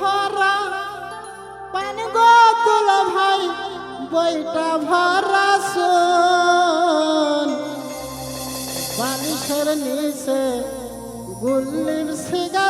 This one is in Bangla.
ভরা। পানি গো তুল ভাই বইটা ভরা শোন বালিশের নিচে গুল্লির সিগারেট